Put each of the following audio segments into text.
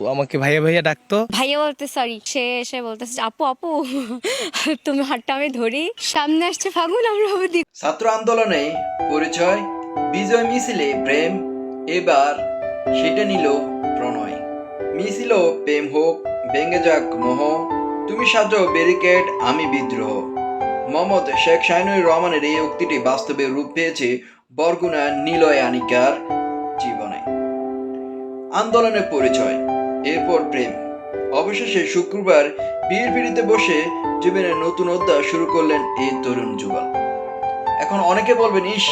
ও আমাকে ভাইয়া ভাইয়া ডাকতো। ভাইয়া বলতে সরি সে এসে বলতেছে আপু আপু তুমি হাতটা আমি ধরি সামনে আসছে ফাগুন আমরা হবে ছাত্র আন্দোলনে পরিচয় বিজয় মিছিলে প্রেম এবার সেটা নিল প্রণয়। মিছিল প্রেম হোক ভেঙে যাক মোহ তুমি সাজো ব্যারিকেড আমি বিদ্রোহ। মোহাম্মদ শেখ শাহিনুর রহমানের এই উক্তিটি বাস্তবে রূপ পেয়েছে বরগুনা নিলয় আনিকার জীবনে। আন্দোলনের পরিচয় এরপর প্রেম। অবশেষে শুক্রবার বিয়ের পিড়িতে বসে জীবনের নতুন অধ্যায় শুরু করলেন এই তরুণ যুগল এখন অনেকে বলবেন, ইস,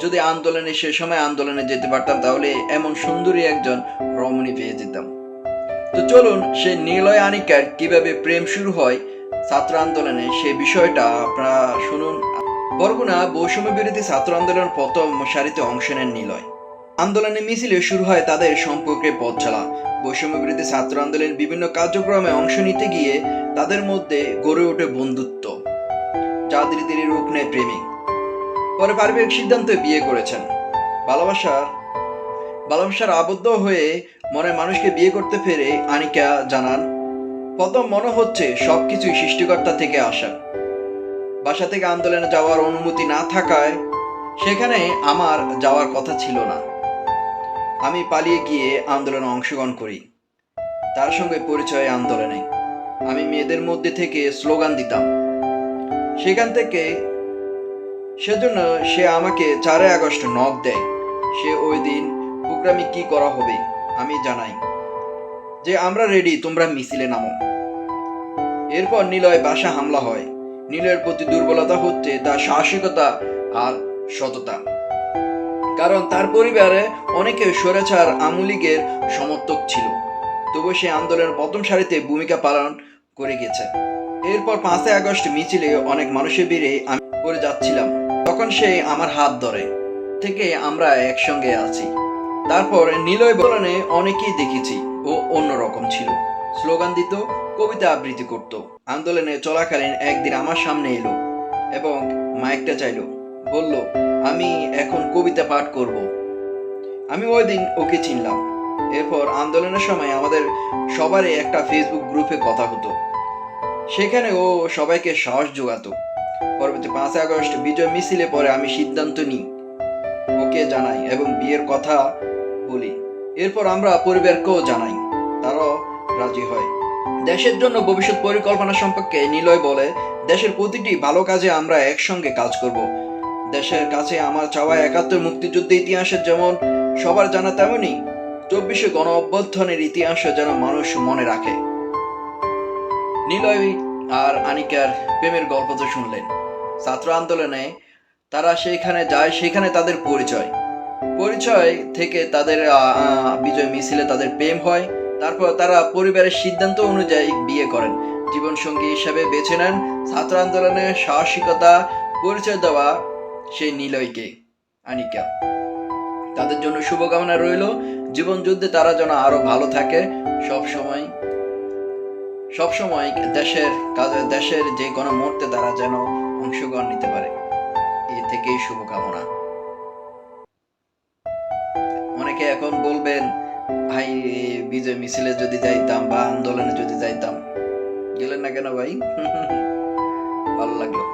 যদি আন্দোলনে, সে সময় আন্দোলনে যেতে পারতাম, তাহলে এমন সুন্দরী একজন রমণী পেয়ে যেতাম। তো চলুন সে নিলয় আনিকার কীভাবে প্রেম শুরু হয় ছাত্র আন্দোলনে, সে বিষয়টা আপনারা শুনুন। বরগুনা বৈষম্য বিরোধী ছাত্র আন্দোলনের প্রথম সারিতে অংশ নেন নিলয়। আন্দোলনের মিছিলে শুরু হয় তাদের সম্পর্কে পথ চলা। বৈষম্য বিরোধী ছাত্র আন্দোলনের বিভিন্ন কার্যক্রমে অংশ নিতে গিয়ে তাদের মধ্যে গড়ে ওঠে বন্ধুত্ব। যা ধীরে ধীরে রূপ নেয় প্রেমিক। পরে পারিবারিক সিদ্ধান্তে বিয়ে করেছেন। ভালোবাসার ভালোবাসার আবদ্ধ হয়ে মনে মানুষকে বিয়ে করতে পেরে আনিকা জানান, প্রথম মনে হচ্ছে সবকিছুই সৃষ্টিকর্তা থেকে আসা। বাসা থেকে আন্দোলনে যাওয়ার অনুমতি না থাকায় সেখানে আমার যাওয়ার কথা ছিল না। আমি পালিয়ে গিয়ে আন্দোলনে অংশগ্রহণ করি। তার সঙ্গে পরিচয় আন্দোলনে। আমি মেয়েদের মধ্যে থেকে স্লোগান দিতাম। সেখান থেকে সেজন্য সে আমাকে চারই আগস্ট নক দেয়। সে ওই দিন প্রোগ্রামে কি করা হবে আমি জানাই। যে আমরা রেডি তোমরা মিছিলে নামো। এরপর নিলয় বাসা হামলা হয়। নিলয়ের প্রতি দুর্বলতা হচ্ছে তার সাহসিকতা আর সততা। কারণ তার পরিবারে অনেকে স্বৈরাচার আমুলিগের সমর্থক ছিল। তবু সে আন্দোলনের প্রথম সারিতে ভূমিকা পালন করে গেছে। এরপর পাঁচই আগস্ট মিছিলে অনেক মানুষের ভিড়ে আমি পড়ে যাচ্ছিলাম। তখন সে আমার হাত ধরে। থেকে আমরা একসঙ্গে আছি। তারপর নিলয় বলনে অনেকেই দেখেছি ও অন্যরকম ছিল। স্লোগান দিত, কবিতা আবৃত্তি করত। আন্দোলনে চলাকালীন একদিন আমার সামনে এলো এবং মাইকটা চাইলো। বলল, আমি এখন কবিতা পাঠ করব। আমি ওই দিন ওকে চিনলাম। এরপর আন্দোলনের সময় আমাদের সবারই একটা ফেসবুক গ্রুপে কথা হতো। সেখানে ও সবাইকে সাহস যোগাতো। পরবর্তী পাঁচই আগস্ট বিজয় মিছিলে পরে আমি সিদ্ধান্ত নিই, ওকে জানাই এবং বিয়ের কথা বলি। এরপর আমরা পরিবারকেও জানাই, তারাও রাজি হয়। দেশের জন্য ভবিষ্যৎ পরিকল্পনা সম্পর্কে নিলয় বলে, দেশের প্রতিটি ভালো কাজে আমরা একসঙ্গে কাজ করব। দেশের কাছে আমার চাওয়া একাত্তর মুক্তিযুদ্ধ ইতিহাসের যেমন সবার জানা তেমনই, চব্বিশে গণ অভ্যর্থনের ইতিহাস যেন মানুষ মনে রাখে। নিলয় আর আনিকার প্রেমের গল্প তো শুনলেন। ছাত্র আন্দোলনে তারা সেখানে যায়, সেখানে তাদের পরিচয়। পরিচয় থেকে তাদের বিজয় মিছিলে তাদের প্রেম হয়, তারপর তারা পরিবারের সিদ্ধান্ত অনুযায়ী বিয়ে করেন। জীবনসঙ্গী হিসাবে বেছে নেন। ছাত্র আন্দোলনের সাহসিকতা, পরিচয় দেওয়া সেই নিলয়কে আনিকা। তাদের জন্য শুভকামনা রইল। জীবন যুদ্ধে তারা যেন আরও ভালো থাকে। সব সময় সব সময় দেশের কাজে, দেশের যে কোনো মুহূর্তে তারা যেন অংশগ্রহণ নিতে পারে। এ থেকেই শুভকামনা। অনেকে এখন বলবেন, ভাই, বিজয় মিছিলে যদি যাইতাম বা আন্দোলনে যদি যাইতাম, গেলেন না কেন ভাই? ভালো লাগল।